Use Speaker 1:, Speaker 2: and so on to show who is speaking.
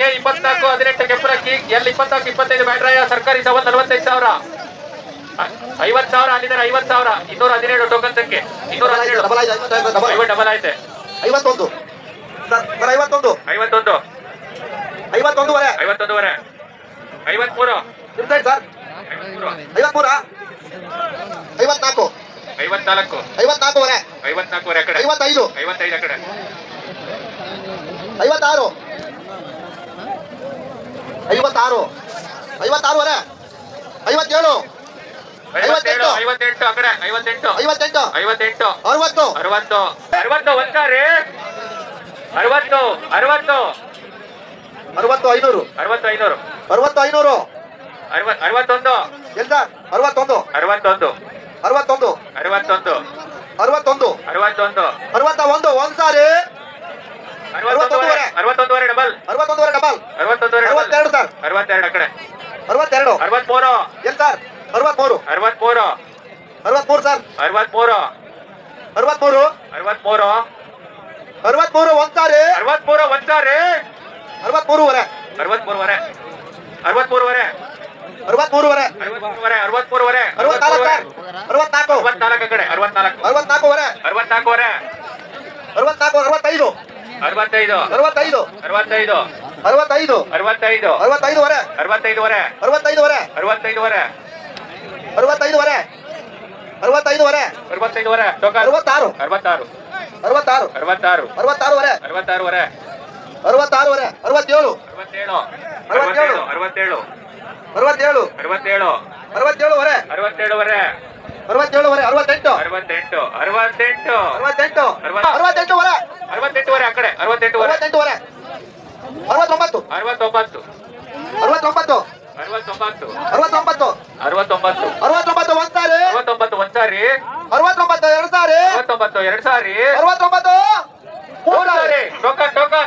Speaker 1: K ಇಪ್ಪತ್ನಾಲ್ಕು ಹದಿನೆಂಟು ಕೆಂಪರಕ್ಕಿ ಎಲ್ಲಿ ಇಪ್ಪತ್ನಾಲ್ಕು ಇಪ್ಪತ್ತೈದು ಬ್ಯಾಟ್ರಾಯ ಸರ್ಕಾರಿ ಸವಲ್ ನಲವತ್ತೈದು ಸಾವಿರ. ಐವತ್ ಸಾವಿರ ಅಲ್ಲಿದ್ದಾರೆ ಐವತ್ ಸಾವಿರ. ಇನ್ನೂರ ಹದಿನೇಳು ಟೋಕನ್ ಸಂಖ್ಯೆ ಇನ್ನೂರ ಹದಿನೇಳು.
Speaker 2: ಡಬಲ್
Speaker 1: ಐತೆ
Speaker 2: ಐವತ್ತೊಂದು. ಐವತ್ತೊಂದು.
Speaker 1: ಐವತ್ತೊಂದು.
Speaker 2: ಐವತ್ತೊಂದುವರೆ.
Speaker 1: ಐವತ್ತೊಂದುವರೆ. ಐವತ್ಮೂರು.
Speaker 2: ಸರ್.
Speaker 1: ಐವತ್ಮೂರು.
Speaker 2: ಐವತ್ನಾಲ್ಕು.
Speaker 1: ಐವತ್ನಾಲ್ಕು.
Speaker 2: ಐವತ್ನಾಲ್ಕುವರೆ.
Speaker 1: ಐವತ್ನಾಲ್ಕುವರೆ ಕಡೆ.
Speaker 2: ಐವತ್ತೈದು.
Speaker 1: ಐವತ್ತೈದು ಕಡೆ.
Speaker 2: ಐವತ್ತಾರು. ಐವತ್ತಾರು. ಐವತ್ತಾರುವರೆ. ಐವತ್ತೇಳು.
Speaker 1: ಐವತ್ತೆಂಟು. ಐವತ್ತೆಂಟು ಐವತ್ತೆಂಟು.
Speaker 2: ಐವತ್ತೆಂಟು.
Speaker 1: ಐವತ್ತೆಂಟು.
Speaker 2: ಅರವತ್ತು.
Speaker 1: ಅರವತ್ತು. ಅರವತ್ತು ಒಂದ್ಸಾರಿ ಅರವತ್ತು ಅರವತ್ತು.
Speaker 2: ಅರವತ್ತು ಐನೂರು.
Speaker 1: ಅರವತ್ತು ಐನೂರು.
Speaker 2: ಅರವತ್ತು
Speaker 1: ಅರವತ್ತೊಂದು.
Speaker 2: ಅರವತ್ತೊಂದು.
Speaker 1: ಅರವತ್ತೊಂದು.
Speaker 2: ಅರವತ್ತೊಂದು.
Speaker 1: ಅರವತ್ತೊಂದು.
Speaker 2: ಅರವತ್ತೊಂದು.
Speaker 1: ಅರವತ್ತೊಂದು.
Speaker 2: ಅರವತ್ತ ಒಂದು ಒಂದ್ ಸಾರಿ
Speaker 1: ಅರವತ್ತೊಂದುವರೆ ಅರವತ್ತೊಂದುವರೆ ಡಬಲ್
Speaker 2: ಅರವತ್ತೊಂದುವರೆ ಡಬಲ್
Speaker 1: ಅರವತ್ತೊಂದುವರೆ ಡಬಲ್
Speaker 2: ಅರವತ್ತೆರಡು ಸರ್
Speaker 1: ಅರವತ್ತೆರಡು ಆ ಕಡೆ
Speaker 2: ಅರವತ್ತೆರಡು.
Speaker 1: ಅರವತ್ಮೂರು.
Speaker 2: L sir? ಅರವತ್ಮೂರು.
Speaker 1: ಅರವತ್ಮೂರು.
Speaker 2: ಅರವತ್ಮೂರು ಸರ್.
Speaker 1: ಅರವತ್ಮೂರು.
Speaker 2: ಅರವತ್ಮೂರು.
Speaker 1: ಅರವತ್ಮೂರು.
Speaker 2: ಅರವತ್ಮೂರು ಒಂದ್ ಸಾರಿ
Speaker 1: ಅರವತ್ಮೂರು ಒಂದ್ಸಾರಿ.
Speaker 2: ಅರವತ್ಮೂರುವರೆ.
Speaker 1: ಅರವತ್ಮೂರುವರೆ. ಅರವತ್ಮೂರುವರೆ.
Speaker 2: ಅರವತ್ಮೂರುವರೆ.
Speaker 1: ಅರವತ್ಮೂರುವರೆ ಅರವತ್ಮೂರುವರೆ
Speaker 2: ಅರವತ್ನಾಲ್ಕು ಅರವತ್ನಾಲ್ಕು.
Speaker 1: ಅರವತ್ನಾಲ್ಕು ಕಡೆ ಅರವತ್ನಾಲ್ಕು.
Speaker 2: ಅರವತ್ನಾಲ್ಕುವರೆ.
Speaker 1: ಅರವತ್ನಾಲ್ಕುವರೆ.
Speaker 2: ಅರವತ್ನಾಲ್ಕು ಅರವತ್ತೈದು.
Speaker 1: ಅರವತ್ತೈದು.
Speaker 2: ಅರವತ್ತೈದು.
Speaker 1: ಅರವತ್ತೈದು.
Speaker 2: ಅರವತ್ತೈದು.
Speaker 1: ಅರವತ್ತೈದು.
Speaker 2: ಅರವತ್ತೈದುವರೆ.
Speaker 1: ಅರವತ್ತೈದುವರೆ.
Speaker 2: ಅರವತ್ತೈದುವರೆ.
Speaker 1: ಅರವತ್ತೈದುವರೆ.
Speaker 2: ಅರವತ್ತೈದುವರೆ. ಅರವತ್ತೈದುವರೆ.
Speaker 1: ಅರವತ್ತೈದುವರೆ. ಟೋಕನ್.
Speaker 2: ಅರವತ್ತಾರು.
Speaker 1: ಅರವತ್ತಾರು.
Speaker 2: ಅರವತ್ತಾರು.
Speaker 1: ಅರವತ್ತಾರು.
Speaker 2: ಅರವತ್ತಾರುವರೆ.
Speaker 1: ಅರವತ್ತಾರುವರೆ.
Speaker 2: ಅರವತ್ತಾರುವರೆ. ಅರವತ್ತೇಳು.
Speaker 1: ಅರವತ್ತೇಳು.
Speaker 2: ಅರವತ್ತೇಳು.
Speaker 1: ಅರವತ್ತೇಳು.
Speaker 2: ಅರವತ್ತೇಳು.
Speaker 1: ಅರವತ್ತೇಳು.
Speaker 2: ಅರವತ್ತೇಳುವರೆ.
Speaker 1: ಅರವತ್ತೇಳುವರೆ.
Speaker 2: ಅರವತ್ತೇಳುವರೆ. ಅರವತ್ತೆಂಟು.
Speaker 1: ಅರವತ್ತೆಂಟು. ಅರವತ್ತೆಂಟು.
Speaker 2: ಅರವತ್ತೆಂಟು.
Speaker 1: ಅರವತ್ತು.
Speaker 2: ಅರವತ್ತೆಂಟುವರೆ.
Speaker 1: ಅರವತ್ತೆಂಟುವರೆ ಆ ಕಡೆ. ಅರವತ್ತೆಂಟುವರೆ.
Speaker 2: ಅರವತ್ತೆಂಟುವರೆ. ಅರವತ್ತೊಂಬತ್ತು.
Speaker 1: ಅರವತ್ತೊಂಬತ್ತು.
Speaker 2: ಅರವತ್ತೊಂಬತ್ತು.
Speaker 1: ಅರವತ್ತೊಂಬತ್ತು.
Speaker 2: ಅರವತ್ತೊಂಬತ್ತು.
Speaker 1: ಅರವತ್ತೊಂಬತ್ತು
Speaker 2: ಅರವತ್ತೊಂಬತ್ತು ಒಂದ್ ಸಾರಿ.
Speaker 1: ಅರವತ್ತೊಂಬತ್ತು ಒಂದ್ಸಾರಿ
Speaker 2: ಅರವತ್ತೊಂಬತ್ತು ಎರಡು ಸಾರಿ.
Speaker 1: ಅರವತ್ತೊಂಬತ್ತು ಎರಡ್ ಸಾರಿ.
Speaker 2: ಅರವತ್ತೊಂಬತ್ತು. ಮೂರು
Speaker 1: ಸಾರಿ. Token token.